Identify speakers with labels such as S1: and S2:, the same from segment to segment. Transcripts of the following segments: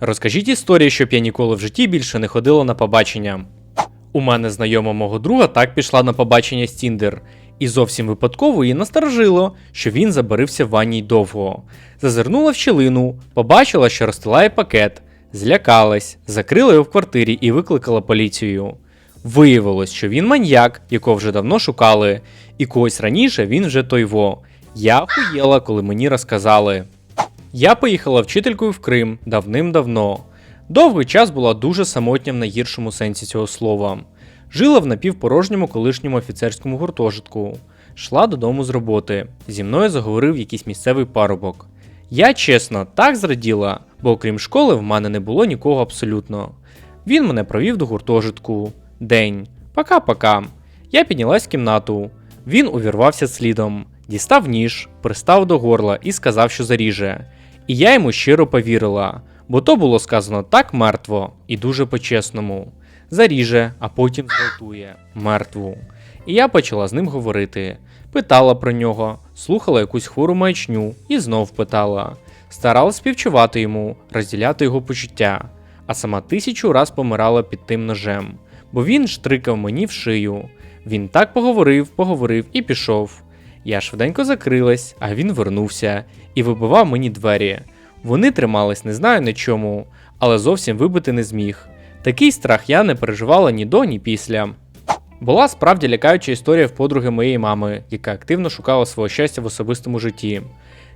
S1: Розкажіть історію, щоб я ніколи в житті більше не ходила на побачення. У мене знайома мого друга так пішла на побачення з Тіндер, і зовсім випадково її насторожило, що він забарився в ванній довго. Зазирнула в щілину, побачила, що розстилає пакет, злякалась, закрила його в квартирі і викликала поліцію. Виявилось, що він маньяк, якого вже давно шукали, і когось раніше він вже тойво. Я охуєла, коли мені розказали. Я поїхала вчителькою в Крим давним-давно. Довгий час була дуже самотня в найгіршому сенсі цього слова. Жила в напівпорожньому колишньому офіцерському гуртожитку. Шла додому з роботи. Зі мною заговорив якийсь місцевий парубок. Я чесно так зраділа, бо окрім школи в мене не було нікого абсолютно. Він мене провів до гуртожитку. День. Пока-пока. Я піднялась в кімнату. Він увірвався слідом, дістав ніж, пристав до горла і сказав, що заріже. І я йому щиро повірила, бо то було сказано так мертво і дуже по-чесному. Заріже, а потім зґвалтує мертву. І я почала з ним говорити. Питала про нього, слухала якусь хвору маячню і знов питала. Старалась співчувати йому, розділяти його почуття, а сама тисячу раз помирала під тим ножем, бо він штрикав мені в шию. Він так поговорив, поговорив і пішов. Я швиденько закрилась, а він вернувся і вибивав мені двері. Вони тримались не знаю на чому, але зовсім вибити не зміг. Такий страх я не переживала ні до, ні після. Була справді лякаюча історія в подруги моєї мами, яка активно шукала свого щастя в особистому житті.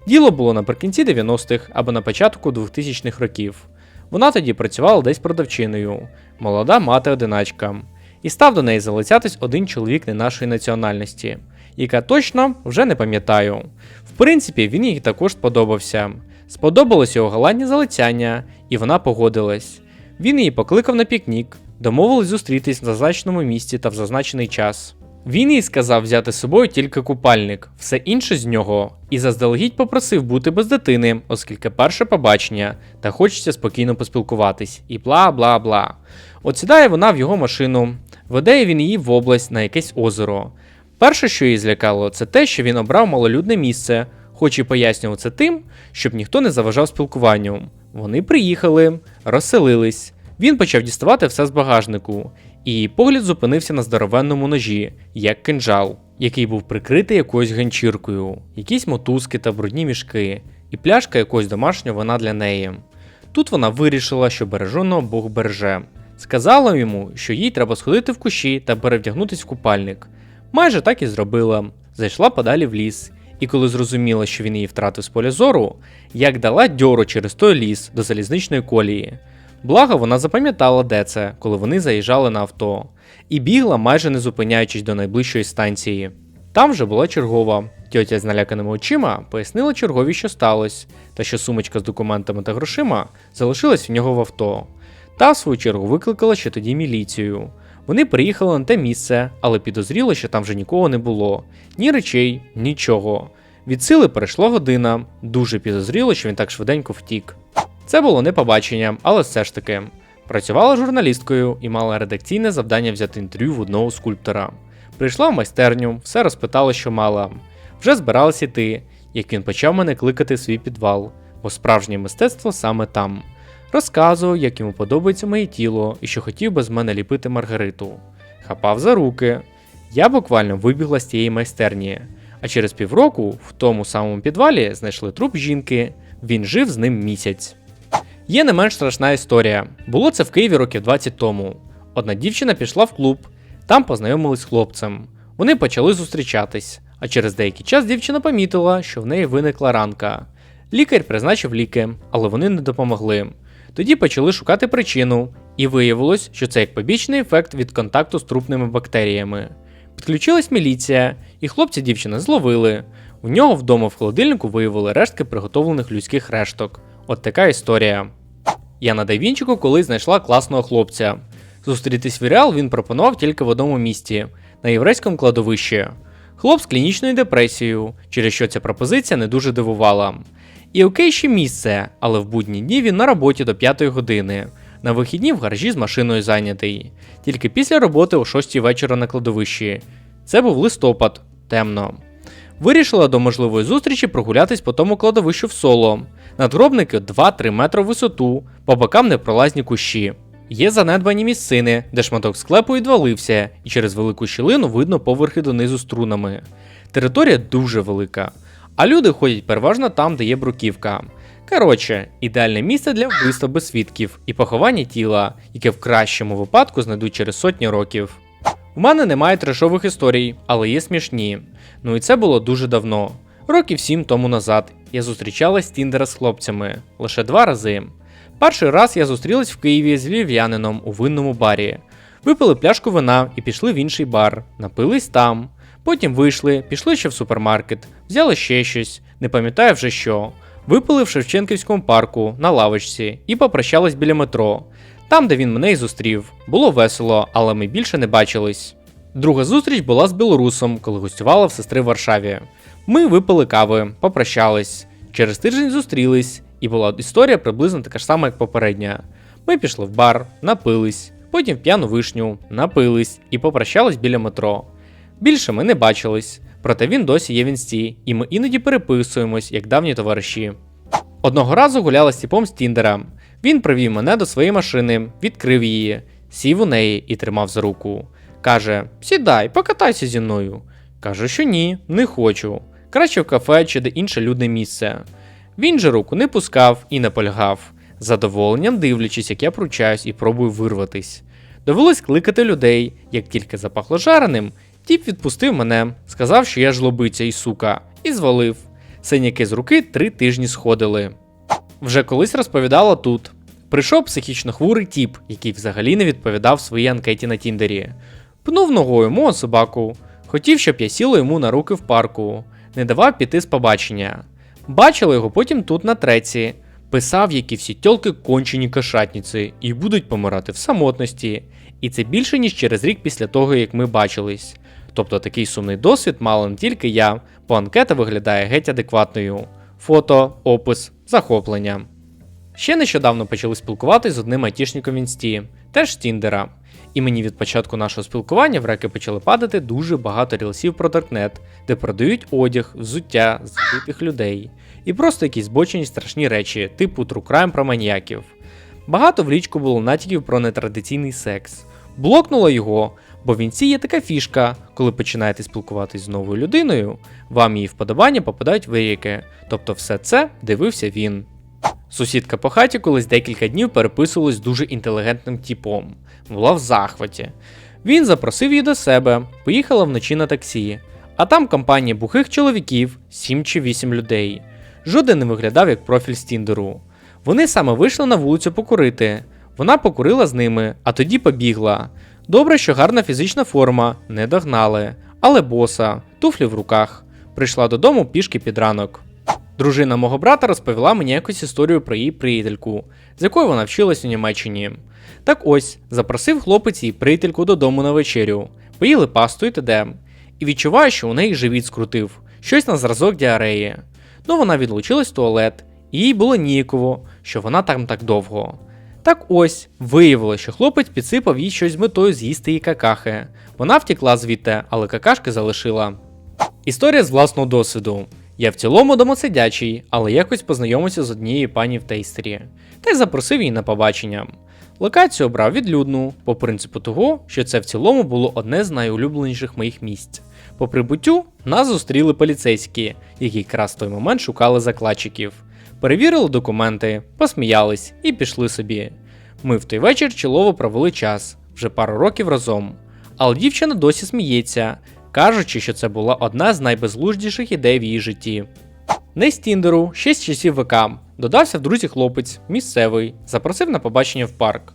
S1: Діло було наприкінці 90-х або на початку 2000-х років. Вона тоді працювала десь продавчиною, молода мати-одиначка. І став до неї залицятись один чоловік не нашої національності, яка точно вже не пам'ятаю. В принципі, він їй також сподобався. Сподобалось його галантні залицяння, і вона погодилась. Він її покликав на пікнік, домовились зустрітись в зазначеному місці та в зазначений час. Він їй сказав взяти з собою тільки купальник, все інше з нього, і заздалегідь попросив бути без дитини, оскільки перше побачення, та хочеться спокійно поспілкуватись, і бла бла бла. От сідає вона в його машину, веде він її в область на якесь озеро. Перше, що її злякало, це те, що він обрав малолюдне місце, хоч і пояснював це тим, щоб ніхто не заважав спілкуванню. Вони приїхали, розселились. Він почав діставати все з багажнику, і погляд зупинився на здоровенному ножі, як кинджал, який був прикритий якоюсь ганчіркою, якісь мотузки та брудні мішки, і пляшка якогось домашнього вина для неї. Тут вона вирішила, що береженого Бог береже. Сказала йому, що їй треба сходити в кущі та перевдягнутись в купальник. Майже так і зробила. Зайшла подалі в ліс, і коли зрозуміла, що він її втратив з поля зору, як дала дьору через той ліс до залізничної колії. Благо, вона запам'ятала, де це, коли вони заїжджали на авто, і бігла, майже не зупиняючись до найближчої станції. Там вже була чергова. Тьотя з наляканими очима пояснила чергові, що сталося, та що сумочка з документами та грошима залишилась в нього в авто. Та, в свою чергу, викликала ще тоді міліцію. Вони приїхали на те місце, але підозріло, що там вже нікого не було. Ні речей, нічого. Від сили перейшла година. Дуже підозріло, що він так швиденько втік. Це було не побачення, але все ж таки. Працювала журналісткою і мала редакційне завдання взяти інтерв'ю в одного скульптора. Прийшла в майстерню, все розпитала, що мала. Вже збиралась іти, як він почав мене кликати в свій підвал, бо справжнє мистецтво саме там. Розказував, як йому подобається моє тіло і що хотів би з мене ліпити Маргариту. Хапав за руки. Я буквально вибігла з тієї майстерні. А через півроку в тому самому підвалі знайшли труп жінки. Він жив з ним місяць. Є не менш страшна історія. Було це в Києві років 20 тому. Одна дівчина пішла в клуб, там познайомились з хлопцем. Вони почали зустрічатись, а через деякий час дівчина помітила, що в неї виникла ранка. Лікар призначив ліки, але вони не допомогли. Тоді почали шукати причину, і виявилось, що це як побічний ефект від контакту з трупними бактеріями. Підключилась міліція, і хлопця дівчина зловили. У нього вдома в холодильнику виявили рештки приготовлених людських решток. От така історія. Я на колись знайшла класного хлопця. Зустрітись в реал він пропонував тільки в одному місті на єврейському кладовищі. Хлоп з клінічною депресією, через що ця пропозиція не дуже дивувала. І окей ще місце, але в будні дні він на роботі до 5 години, на вихідні в гаражі з машиною зайнятий. Тільки після роботи о 6 вечора на кладовищі. Це був листопад, темно. Вирішила до можливої зустрічі прогулятись по тому кладовищу в соло. Надгробники 2-3 метри в висоту, по бокам непролазні кущі. Є занедбані місцини, де шматок склепу відвалився, і через велику щілину видно поверхи донизу струнами. Територія дуже велика, а люди ходять переважно там, де є бруківка. Коротше, ідеальне місце для вбивства без свідків і поховання тіла, яке в кращому випадку знайдуть через сотні років. У мене немає трешових історій, але є смішні. Ну і це було дуже давно. Років сім тому назад я зустрічалась з Тіндера з хлопцями лише два рази. Перший раз я зустрілась в Києві з львів'янином у винному барі. Випили пляшку вина і пішли в інший бар, напились там. Потім вийшли, пішли ще в супермаркет, взяли ще щось, не пам'ятаю вже що. Випили в Шевченківському парку на лавочці і попрощались біля метро. Там, де він мене і зустрів. Було весело, але ми більше не бачились. Друга зустріч була з білорусом, коли гостювала в сестри в Варшаві. Ми випили кави, попрощались. Через тиждень зустрілись, і була історія приблизно така ж сама, як попередня. Ми пішли в бар, напились, потім в п'яну вишню, напились і попрощались біля метро. Більше ми не бачились, проте він досі є в інсті, і ми іноді переписуємось, як давні товариші. Одного разу гуляла з тіпом з Тіндера. Він привів мене до своєї машини, відкрив її, сів у неї і тримав за руку. Каже: Сідай, покатайся зі мною. Кажу, що ні, не хочу. Краще в кафе чи де інше людне місце. Він же руку не пускав і не полягав, задоволенням дивлячись, як я пручаюсь і пробую вирватись. Довелось кликати людей, як тільки запахло жареним, тіп відпустив мене, сказав, що я жлобиця і сука, і звалив. Синяки з руки три тижні сходили. Вже колись розповідала тут. Прийшов психічно хворий тіп, який взагалі не відповідав своїй анкеті на Тіндері. Пнув ногою мого собаку, хотів, щоб я сіла йому на руки в парку, не давав піти з побачення. Бачили його потім тут на треці. Писав, які всі тьолки кончені кошатниці і будуть помирати в самотності. І це більше ніж через рік після того, як ми бачились. Тобто такий сумний досвід мала не тільки я, бо анкета виглядає геть адекватною. Фото, опис, захоплення. Ще нещодавно почали спілкуватися з одним айтішником в інсті, теж з Тіндера. І мені від початку нашого спілкування в реки почали падати дуже багато рілсів про Даркнет, де продають одяг, взуття, збитих людей. І просто якісь збочені страшні речі, типу True Crime про маніяків. Багато в річку було натяків про нетрадиційний секс. Блокнуло його, бо в інсті є така фішка, коли починаєте спілкуватись з новою людиною, вам її вподобання попадають в ріки, тобто все це дивився він. Сусідка по хаті колись декілька днів переписувалась з дуже інтелігентним типом, була в захваті. Він запросив її до себе, поїхала вночі на таксі, а там компанія бухих чоловіків, 7 чи 8 людей. Жоден не виглядав як профіль з Тіндеру. Вони саме вийшли на вулицю покурити. Вона покурила з ними, а тоді побігла. Добре, що гарна фізична форма, не догнали, але боса, туфлі в руках. Прийшла додому пішки під ранок. Дружина мого брата розповіла мені якусь історію про її приятельку, з якою вона вчилась у Німеччині. Так ось, запросив хлопець її приятельку додому на вечерю, поїли пасту і т.д. І відчуваю, що у неї живіт скрутив, щось на зразок діареї. Ну вона відлучилась в туалет, і їй було ніяково, що вона там так довго. Так ось, виявилося, що хлопець підсипав їй щось з метою з'їсти її какахи. Вона втекла звідти, але какашки залишила. Історія з власного досвіду. Я в цілому домосидячий, але якось познайомився з однією пані в тейстері, та й запросив її на побачення. Локацію обрав відлюдну, по принципу того, що це в цілому було одне з найулюбленіших моїх місць. По прибуттю нас зустріли поліцейські, які якраз в той момент шукали закладчиків. Перевірили документи, посміялись і пішли собі. Ми в той вечір чолово провели час, вже пару років разом. Але дівчина досі сміється, кажучи, що це була одна з найбезглуздіших ідей в її житті. Не з Тіндеру, ще з часів ВК. Додався в друзі хлопець, місцевий, запросив на побачення в парк.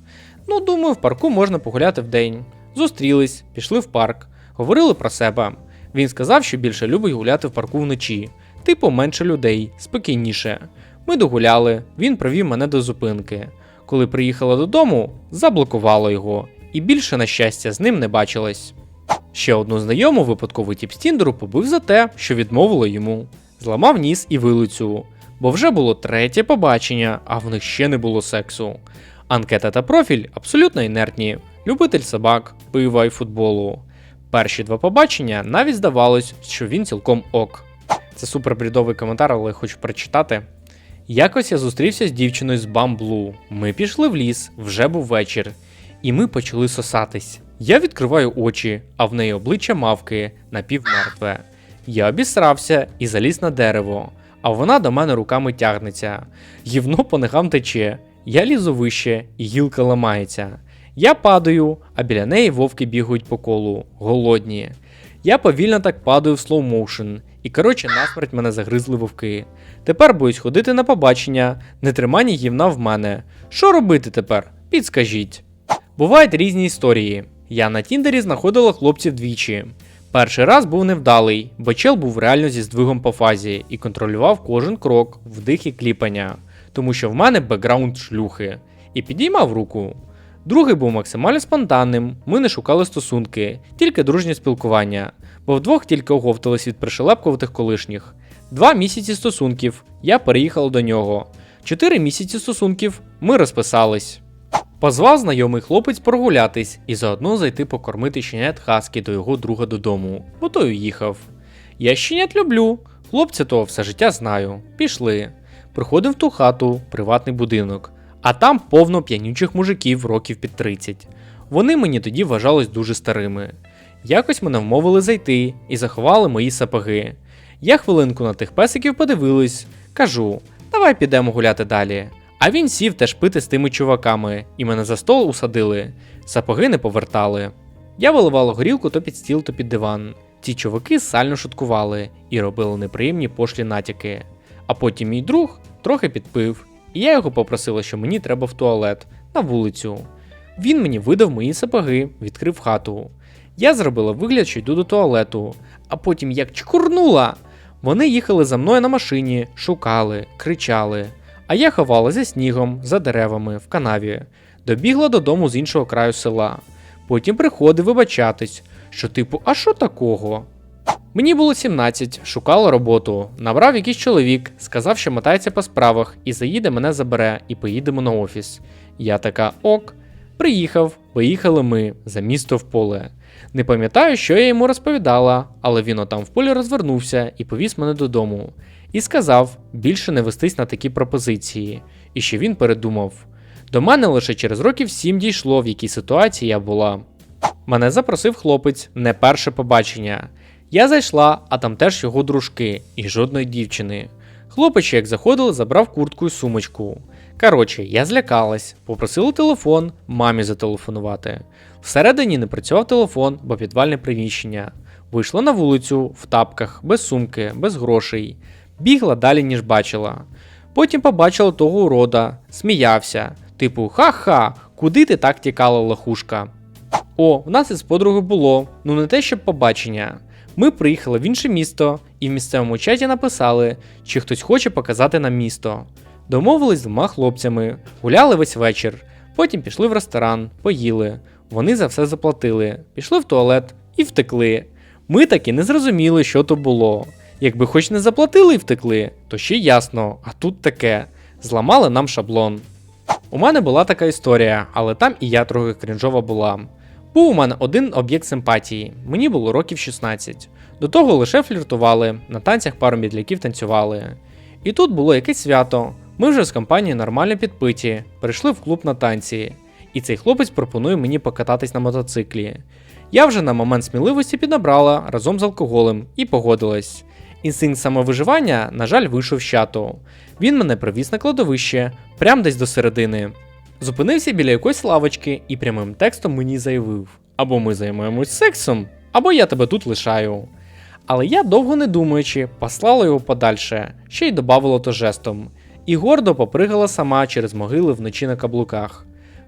S1: Ну, думаю, в парку можна погуляти вдень. Зустрілись, пішли в парк, говорили про себе. Він сказав, що більше любить гуляти в парку вночі, типу менше людей, спокійніше. Ми догуляли, він провів мене до зупинки. Коли приїхала додому, заблокувало його, і більше, на щастя, з ним не бачилась. Ще одну знайому випадковий тіп з Тіндеру побив за те, що відмовило йому. Зламав ніс і вилицю, бо вже було третє побачення, а в них ще не було сексу. Анкета та профіль абсолютно інертні, любитель собак, пива і футболу. Перші два побачення навіть здавалось, що він цілком ок. Це супербрідовий коментар, але хочу прочитати. Якось я зустрівся з дівчиною з Бамблу. Ми пішли в ліс, вже був вечір, і ми почали сосатись. Я відкриваю очі, а в неї обличчя мавки напівмертве. Я обісрався і заліз на дерево, а вона до мене руками тягнеться. Гівно по ногам тече. Я лізу вище, і гілка ламається. Я падаю, а біля неї вовки бігають по колу, голодні. Я повільно так падаю в слоу-моушен, і коротше насмерть мене загризли вовки. Тепер боюсь ходити на побачення, не тримання гівна в мене. Що робити тепер? Підскажіть. Бувають різні історії. Я на Тіндері знаходила хлопців двічі. Перший раз був невдалий, бо чел був реально зі здвигом по фазі і контролював кожен крок, вдих і кліпання, тому що в мене бекграунд шлюхи, і підіймав руку. Другий був максимально спонтанним, ми не шукали стосунки, тільки дружнє спілкування, бо вдвох тільки оговтались від пришелепкуватих колишніх. Два місяці стосунків, я переїхала до нього. Чотири місяці стосунків, ми розписались. Позвав знайомий хлопець прогулятись і заодно зайти покормити щенят Хаскі до його друга додому, бо той уїхав. Я щенят люблю, хлопця того все життя знаю. Пішли. Приходив в ту хату, приватний будинок, а там повно п'янючих мужиків років під 30. Вони мені тоді вважались дуже старими. Якось мене вмовили зайти і заховали мої сапоги. Я хвилинку на тих песиків подивилась, кажу, давай підемо гуляти далі. А він сів теж пити з тими чуваками, і мене за стол усадили. Сапоги не повертали. Я виливала горілку то під стіл, то під диван. Ці чуваки сально шуткували і робили неприємні пошлі натяки. А потім мій друг трохи підпив, і я його попросила, що мені треба в туалет на вулицю. Він мені видав мої сапоги, відкрив хату. Я зробила вигляд, що йду до туалету, а потім як чкурнула. Вони їхали за мною на машині, шукали, кричали. А я ховала за снігом, за деревами, в канаві, добігла додому з іншого краю села. Потім приходив вибачатись, що типу, а що такого? Мені було 17, шукала роботу, набрав якийсь чоловік, сказав, що мотається по справах і заїде мене забере, і поїдемо на офіс. Я така ок. Приїхав, поїхали ми за місто в поле. Не пам'ятаю, що я йому розповідала, але він отам в полі розвернувся і повіз мене додому. І сказав більше не вестись на такі пропозиції, і що він передумав. До мене лише через років сім дійшло, в якій ситуації я була. Мене запросив хлопець, не перше побачення. Я зайшла, а там теж його дружки і жодної дівчини. Хлопець, як заходив, забрав куртку і сумочку. Коротше, я злякалась, попросила телефон мамі зателефонувати. Всередині не працював телефон, бо підвальне приміщення. Вийшла на вулицю в тапках, без сумки, без грошей. Бігла далі, ніж бачила. Потім побачила того урода, сміявся, типу, ха-ха, куди ти так тікала, лохушка? О, в нас із подругою було, ну не те, щоб побачення. Ми приїхали в інше місто і в місцевому чаті написали, чи хтось хоче показати нам місто. Домовились з двома хлопцями, гуляли весь вечір, потім пішли в ресторан, поїли. Вони за все заплатили, пішли в туалет і втекли. Ми таки не зрозуміли, що то було. Якби хоч не заплатили і втекли, то ще ясно, а тут таке. Зламали нам шаблон. У мене була така історія, але там і я трохи крінжова була. Був у мене один об'єкт симпатії, мені було років 16. До того лише фліртували, на танцях пару мідляків танцювали. І тут було якесь свято. Ми вже з компанією нормально підпиті, прийшли в клуб на танці, і цей хлопець пропонує мені покататись на мотоциклі. Я вже на момент сміливості піднабрала разом з алкоголем і погодилась. Інстинкт самовиживання, на жаль, вийшов з чату. Він мене привіз на кладовище, прям десь до середини. Зупинився біля якоїсь лавочки і прямим текстом мені заявив: або ми займаємось сексом, або я тебе тут лишаю. Але я довго не думаючи, послала його подальше, ще й добавила то жестом, і гордо попригала сама через могили вночі на каблуках.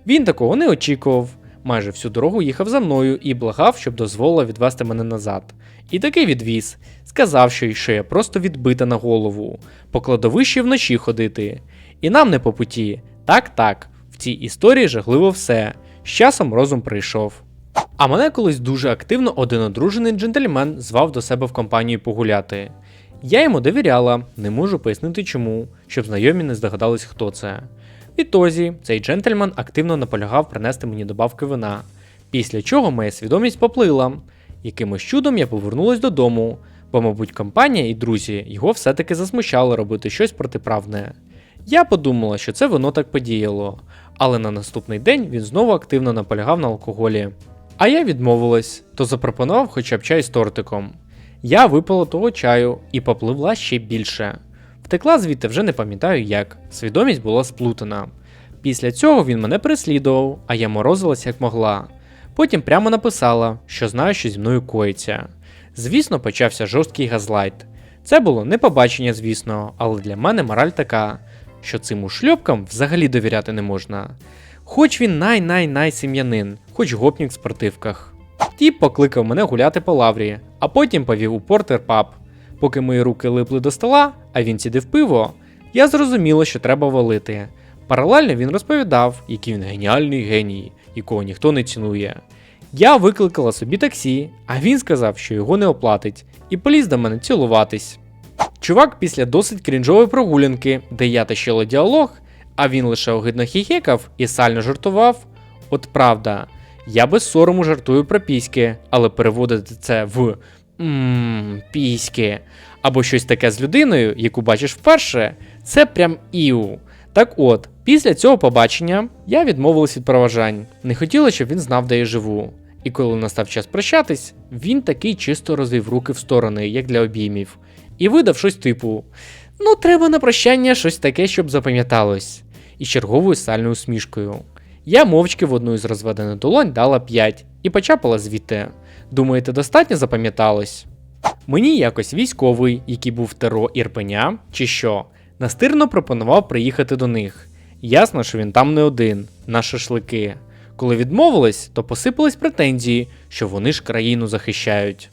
S1: Він такого не очікував, майже всю дорогу їхав за мною і благав, щоб дозволила відвести мене назад. І таки відвіз, сказав, що що я просто відбита на голову, по кладовищі вночі ходити. І нам не по путі. Так, так, цій історії жахливо все. З часом розум прийшов. А мене колись дуже активно один одружений джентльмен звав до себе в компанію погуляти. Я йому довіряла, не можу пояснити чому, щоб знайомі не здогадались, хто це. Відтоді цей джентльмен активно наполягав принести мені добавки вина, після чого моя свідомість поплила. Якимось чудом я повернулась додому, бо, мабуть, компанія і друзі його все-таки засмущали робити щось протиправне. Я подумала, що це вино так подіяло, але на наступний день він знову активно наполягав на алкоголі. А я відмовилась, то запропонував хоча б чай з тортиком. Я випила того чаю і попливла ще більше. Втекла звідти вже не пам'ятаю як, свідомість була сплутана. Після цього він мене переслідував, а я морозилась як могла. Потім прямо написала, що знаю, що зі мною коїться. Звісно, почався жорсткий газлайт. Це було не побачення, звісно, але для мене мораль така, що цим ушльопкам взагалі довіряти не можна. Хоч він най-най-най сім'янин, хоч гопнік в спортивках. Тіп покликав мене гуляти по лаврі, а потім повів у портер паб. Поки мої руки липли до стола, а він сідив пиво, я зрозуміла, що треба валити. Паралельно він розповідав, який він геніальний геній, якого ніхто не цінує. Я викликала собі таксі, а він сказав, що його не оплатить, і поліз до мене цілуватись. Чувак після досить крінжової прогулянки, де я тащила діалог, а він лише огидно хіхекав і сально жартував. От правда, я без сорому жартую про піськи, але переводити це в ммм, піськи або щось таке з людиною, яку бачиш вперше, це прям іу. Так от, після цього побачення я відмовилась від проважань, не хотіла, щоб він знав, де я живу. І коли настав час прощатись, він такий чисто розвів руки в сторони, як для обіймів, і видав щось типу: Ну, треба на прощання щось таке, щоб запам'яталось, і черговою сальною усмішкою. Я мовчки в одну із розведених долонь дала 5 і почапала звідти. Думаєте, достатньо запам'яталось? Мені якось військовий, який був в ТРО Ірпеня, чи що, настирно пропонував приїхати до них. Ясно, що він там не один, на шашлики. Коли відмовились, то посипались претензії, що вони ж країну захищають.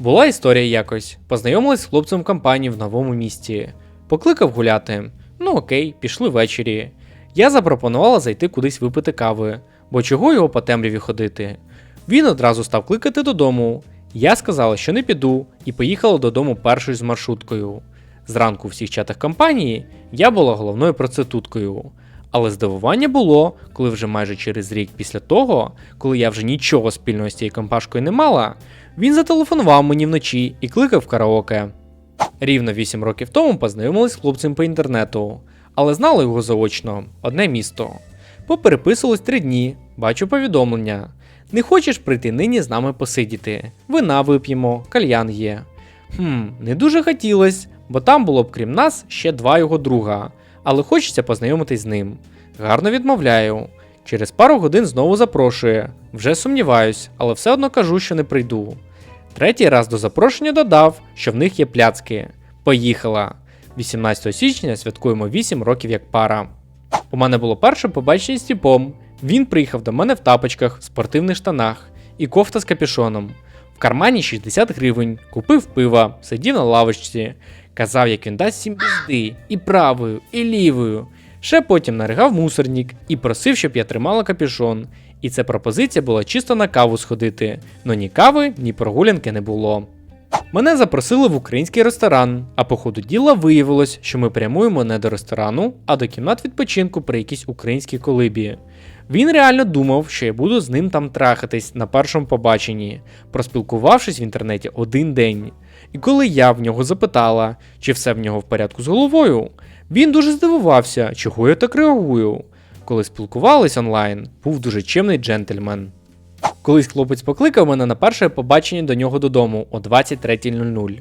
S1: Була історія якось. Познайомилась з хлопцем в компанії в новому місті. Покликав гуляти. Ну окей, пішли ввечері. Я запропонувала зайти кудись випити кави, бо чого його по темряві ходити. Він одразу став кликати додому. Я сказала, що не піду, і поїхала додому першою з маршруткою. Зранку у всіх чатах компанії я була головною процитуткою. Але здивування було, коли вже майже через рік після того, коли я вже нічого спільного з цією компашкою не мала, він зателефонував мені вночі і кликав караоке. Рівно 8 років тому познайомились з хлопцем по інтернету, але знали його заочно одне місто. Попереписувались три дні, бачу повідомлення. Не хочеш прийти нині з нами посидіти? Вина вип'ємо, кальян є. Хм, не дуже хотілось, бо там було б крім нас ще два його друга, але хочеться познайомитись з ним. Гарно відмовляю. Через пару годин знову запрошує. Вже сумніваюсь, але все одно кажу, що не прийду. Третій раз до запрошення додав, що в них є пляцки. Поїхала. 18 січня святкуємо 8 років як пара. У мене було перше побачення з тіпом. Він приїхав до мене в тапочках, спортивних штанах і кофта з капюшоном. В кармані 60 гривень, купив пива, сидів на лавочці, казав, як він дасть всім пізди, і правою, і лівою. Ще потім наригав мусорник і просив, щоб я тримала капюшон. І ця пропозиція була чисто на каву сходити, но ні кави, ні прогулянки не було. Мене запросили в український ресторан, а по ходу діла виявилось, що ми прямуємо не до ресторану, а до кімнат відпочинку при якійсь українській колибі. Він реально думав, що я буду з ним там трахатись на першому побаченні, проспілкувавшись в інтернеті один день. І коли я в нього запитала, чи все в нього в порядку з головою, він дуже здивувався, чого я так реагую. Коли спілкувались онлайн, був дуже чемний джентльмен. Колись хлопець покликав мене на перше побачення до нього додому о 23.00.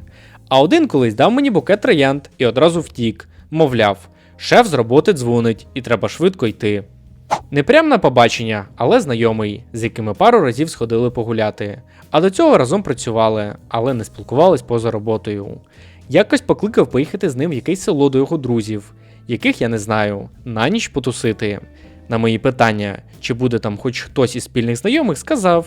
S1: А один колись дав мені букет троянд і одразу втік, мовляв, шеф з роботи дзвонить і треба швидко йти. Не прям на побачення, але знайомий, з яким ми пару разів сходили погуляти. А до цього разом працювали, але не спілкувались поза роботою. Якось покликав поїхати з ним в якесь село до його друзів, яких я не знаю, на ніч потусити. На мої питання, чи буде там хоч хтось із спільних знайомих, сказав: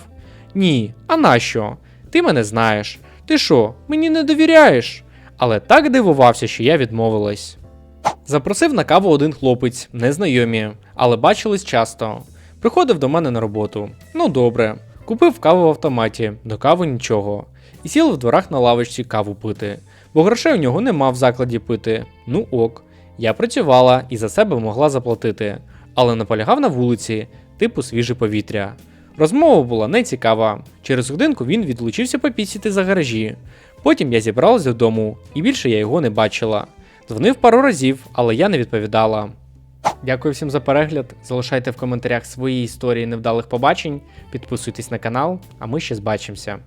S1: Ні, а нащо? Ти мене знаєш. Ти що, мені не довіряєш? Але так дивувався, що я відмовилась. Запросив на каву один хлопець, незнайомі, але бачились часто. Приходив до мене на роботу. Ну добре. Купив каву в автоматі, до кави нічого. І сів в дворах на лавочці каву пити, бо грошей у нього нема в закладі пити. Ну ок. Я працювала і за себе могла заплатити, але наполягав на вулиці, типу свіже повітря. Розмова була не цікава. Через годинку він відлучився попісіти за гаражі. Потім я зібралась додому, і більше я його не бачила. Дзвонив пару разів, але я не відповідала. Дякую всім за перегляд. Залишайте в коментарях свої історії невдалих побачень, підписуйтесь на канал, а ми ще збачимося.